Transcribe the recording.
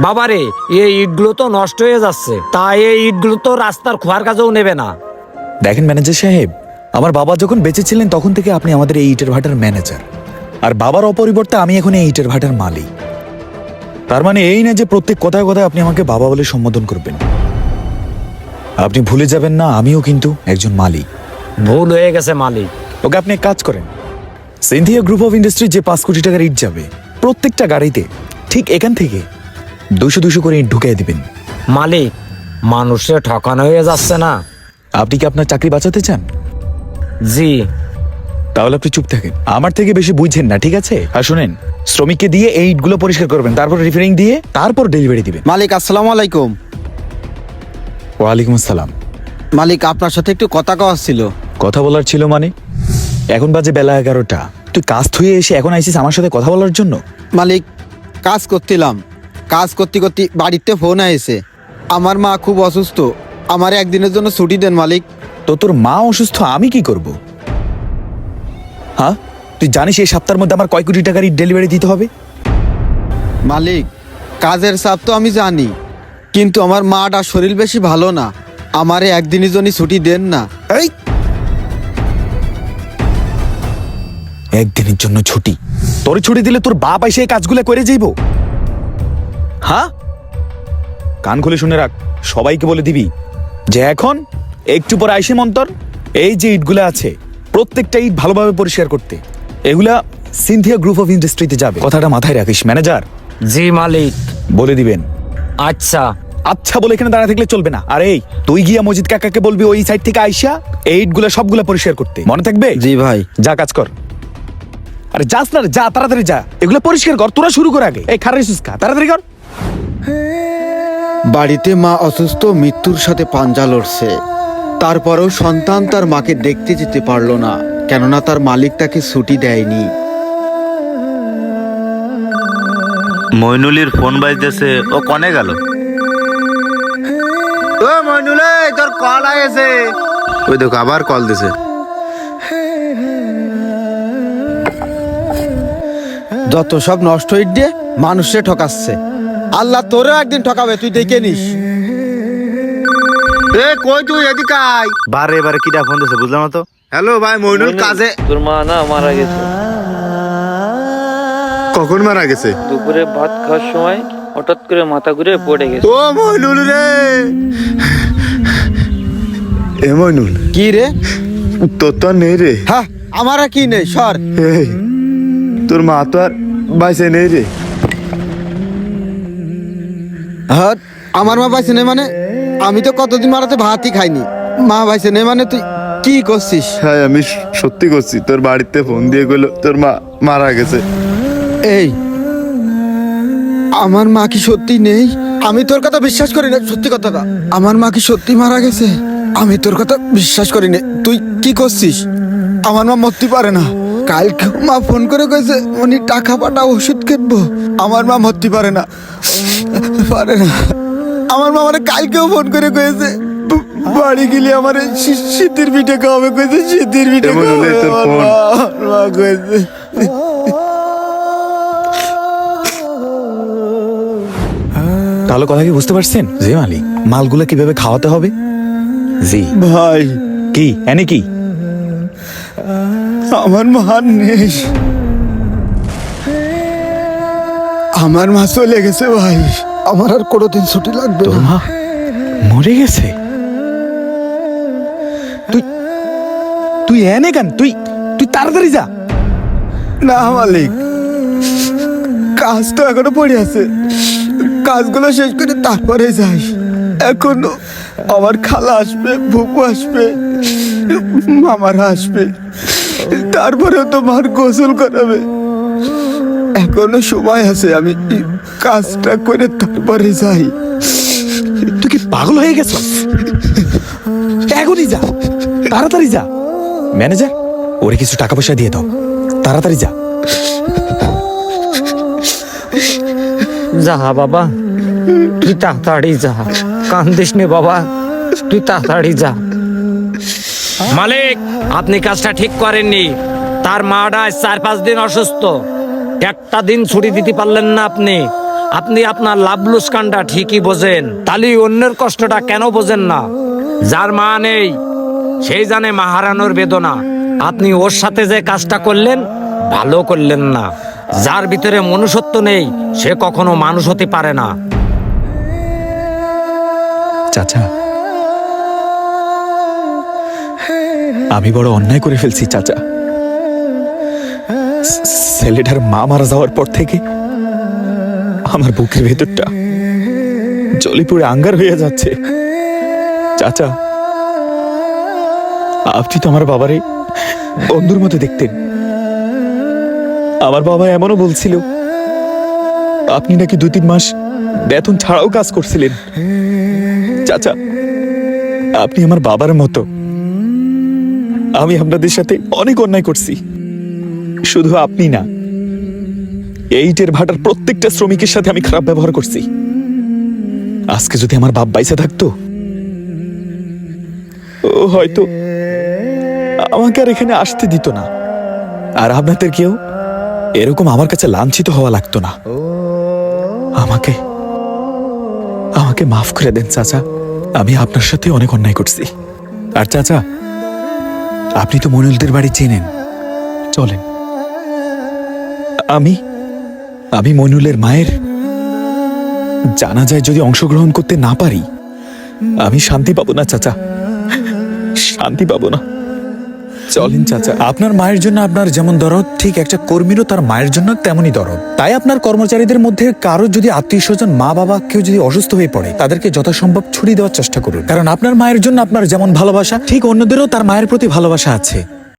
বাবারে এই ইটগুলো তো নষ্ট হয়ে যাচ্ছে। তাই এই ইটগুলো তো রাস্তার খোয়ার কাজেও নেবে না। দেখেন ম্যানেজার সাহেব আমার বাবা যখন বেঁচে ছিলেন তখন থেকে আপনি আমাদের এই ইটের ভাটার ম্যানেজার। আর বাবার অপরিবর্তে আমি এখন এই ইটের ভাটার মালিক। তার মানে এই না যে প্রত্যেক কথায় কথায় আপনি আমাকে বাবা বলে সম্বোধন করবেন। আপনি ভুলে যাবেন না আমিও কিন্তু একজন মালিক। ভুল হয়ে গেছে মালিক। ওকে আপনি এক কাজ করেন। সিন্ধিয়া গ্রুপ অফ ইন্ডাস্ট্রি যে পাঁচ কোটি টাকার ইট যাবে প্রত্যেকটা গাড়িতে ঠিক এখান থেকে দুশো দুশো করে ইট ঢুকিয়ে দিবেন। মালিক মানুষে ঠকানো হয়ে যাচ্ছে না। আপনি কি আপনার চাকরি বাঁচাতে চান? জি। তাহলে আপনি চুপ থাকেন। আমার থেকে বেশি বুঝছেন না ঠিক আছে? আর শুনেন শ্রমিককে দিয়ে এই ইটগুলো পরিষ্কার করবেন তারপর রিফারিং দিয়ে তারপর ডেলিভারি দিবেন। মালিক আসসালামু আলাইকুম। ওয়ালাইকুম আসসালাম। মালিক আপনার সাথে একটু কথা কওয়ার ছিল। কথা বলার ছিল মানে? এখন বাজে বেলা এগারোটা। তুই কাজ থুয়ে এসে এখন আইসিস আমার সাথে কথা বলার জন্য? মালিক কাজ করছিলাম। কাজ করতে করতে বাড়িতে ফোন আইছে। আমার মা খুব অসুস্থ। আমার একদিনের জন্য ছুটি দেন মালিক। তো তোর মা অসুস্থ আমি কি করব? হ্যাঁ? তুই জানিস এই সপ্তাহের মধ্যে আমার কয় কোটি টাকার ডেলিভারি দিতে হবে? মালিক কাজের চাপ তো আমি জানি কিন্তু আমার মাটা শরীর বেশি ভালো না। আমারে একদিনের জন্য ছুটি দেন না। এই! একদিনের জন্য ছুটি। তোর ছুটি দিলে তোর বাপ এসে এই কাজগুলো করে যাইব? হ্যাঁ? কান খুলে শুনে রাখ সবাইকে বলে দিবি যে এখন একটু পর আইসে মন্তর এই যে ইটগুলো আছে প্রত্যেকটা ইট ভালোভাবে পরিষ্কার করতে এগুলা সিনথিয়া গ্রুপ অফ ইন্ডাস্ট্রিতে যাবে। কথাটা মাথায় রাখিস ম্যানেজার। জি মালিক। বলে দিবেন। আচ্ছা। আচ্ছা বলে এখানে দাঁড়া থাকলে চলবে না। আর এই তুই গিয়া মজিদ কাকাকে বলবি ওই সাইড থেকে আইসা এই ইটগুলো সবগুলা পরিষ্কার করতে। মনে থাকবে? জি ভাই। যা কাজ কর। আরে যাস না যা তাড়াতাড়ি যা। এগুলো পরিষ্কার কর তোরা শুরু কর আগে। এই খারাপ তাড়াতাড়ি কর। বাড়িতে মা অসুস্থ মৃত্যুর সাথে পাঞ্জা লড়ছে। তারপরেও সন্তান তার মাকে দেখতে যেতে পারল না কেননা তার মালিক তাকে ছুটি দেয়নি। মইনুলির ফোন বাজতেছে ও কনে গেল? ও মইনুলে তোর কল আয়েছে ওই দেখো আবার কল দিছে। যত সব নষ্ট দিয়ে মানুষে ঠকাচ্ছে। আল্লাহ তোরেও একদিন ঠকাবে তুই দেখে নিস। এ কই তুই? এদিকে আয়। বারে বারে ফোন দিছে বুঝলাম না তো? হ্যালো ভাই মইনুল কাজে। তোর মা না মারা গেছে। কখন মারা গেছে? দুপুরে ভাত খাওয়ার সময় হঠাৎ করে মাথা ঘুরে পড়ে গেছে। ও মইনুল রে। এ মইনুল। কি রে? তোর তো নেই রে। হ্যাঁ আমার কি নেই? সর। তোর মা তো আর বাইসে নেই রে। হ্যাঁ আমার মা পাইছে নেই মানে আমি তো কতদিন মারাতে ভাতই খাইনি। মা পাইছে নেই মানে তুই কি করছিস? হ্যাঁ আমি সত্যি করছি তোর বাড়িতে ফোন দিয়ে গেলো তোর মা মারা গেছে। এই আমার মা কি সত্যি নেই? আমি তোর কথা বিশ্বাস করি না সত্যি কথাটা আমার মা কি সত্যি মারা গেছে? আমি তোর কথা বিশ্বাস করি না। তুই কি করছিস? আমার মা মরতে পারে না। কালকে মা ফোন করে কয়েছে উনি টাকা পাঠা ওষুধ কিনবো। আমার মা মরতে পারে না। পারে না। আমার মা মানে কালকেও ফোন করে কয়েছে বাড়ি গেলে আমার শীতের পিঠে খাওয়াবে। কয়েছে শীতের পিঠে খাওয়াবে আমার মা, আমার মা কয়েছে তাহলে কথা কি বুঝতে পারছেন? জি মালিক মালগুলো কীভাবে খাওয়াতে হবে? জি। ভাই। কি? এনে কি? আমার মা নেই আমার মা চলে গেছে ভাই। আমার আর কোনোদিন ছুটি লাগবে না। মা মরে গেছে? তুই তুই এনে কেন? তুই তুই তাড়াতাড়ি যা। না মালিক কাজ তো এখনও পড়ে আছে। কাজগুলো শেষ করে তারপরে যাই। এখনও আমার খালা আসবে বুকু আসবে মামারা আসবে। তারপরেও তো মার গোসল করাবে। এখনও সময় আছে আমি কাজটা করে তারপরে যাই। তুই কি পাগল হয়ে গেছ? এখনই যা তাড়াতাড়ি যা। ম্যানেজার ওরে কিছু টাকা পয়সা দিয়ে দাও। তাড়াতাড়ি যা। যা বাবা তুই তাড়াতাড়ি যা। কান্দিস নে বাবা। তুই তাড়াতাড়ি যা। মালিক, আপনি কাজটা ঠিক করেননি। তার মাটা চার পাঁচ দিন অসুস্থ। একটা দিন ছুটি দিতে পারলেন না আপনি। আপনি আপনার লাভ লুসকানটা ঠিকই বোঝেন। তাহলে অন্যের কষ্টটা কেন বোঝেন না? যার মা নেই, সেই জানে মা হারানোর বেদনা। আপনি ওর সাথে যে কাজটা করলেন, ভালো করলেন না। যার ভিতরে মনুষ্যত্ব নেই, সে কখনো মানুষ হতে পারে না। চাচা, আমি বড় অন্যায় করে ফেলছি, চাচা। ছেলেটার মা মারা যাওয়ার পর থেকে আমার বুকের ভেতরটা জলে পুড়ে আঙ্গার হয়ে যাচ্ছে। চাচা, আপনি তো আমার বাবারে বন্ধুর মতো দেখতেন। আমার বাবা এমনও বলছিল, আপনি নাকি দু তিন মাস বেতন ছাড়াও কাজ করছিলেন। চাচা, আপনি আমার বাবার মতো। আমি আপনাদের সাথে অনেক অন্যায় করছি। শুধু আপনি না, এইটের ভাটার প্রত্যেকটা শ্রমিকের সাথে আমি খারাপ ব্যবহার করছি। আজকে যদি আমার বাপ বাইসে থাকতো, ও হয়তো আমাকে আর এখানে আসতে দিত না। আর আপনাদের কেউ এরকম আমার কাছে লাঞ্ছিত হওয়া লাগতো না। আমাকে আমাকে মাফ করে দেন, চাচা। আমি আপনার সাথে অনেক অন্যায় করছি। আর চাচা, আপনি তো মনুলদের বাড়ি চেনেন। চলেন। আমি আমি মনুলের মায়ের জানা যায় যদি অংশগ্রহণ করতে না পারি, আমি শান্তি পাবো না, চাচা। শান্তি পাবো না। চলেন চাচা। আপনার মায়ের জন্য আপনার যেমন দরদ, ঠিক একটা কর্মীরও তার মায়ের জন্য তেমনই দরদ। তাই আপনার কর্মচারীদের মধ্যে কারও যদি আত্মীয় স্বজন মা বাবা কেউ যদি অসুস্থ হয়ে পড়ে, তাদেরকে যথাসম্ভব ছুটি দেওয়ার চেষ্টা করুন। কারণ আপনার মায়ের জন্য আপনার যেমন ভালোবাসা, ঠিক অন্যদেরও তার মায়ের প্রতি ভালোবাসা আছে।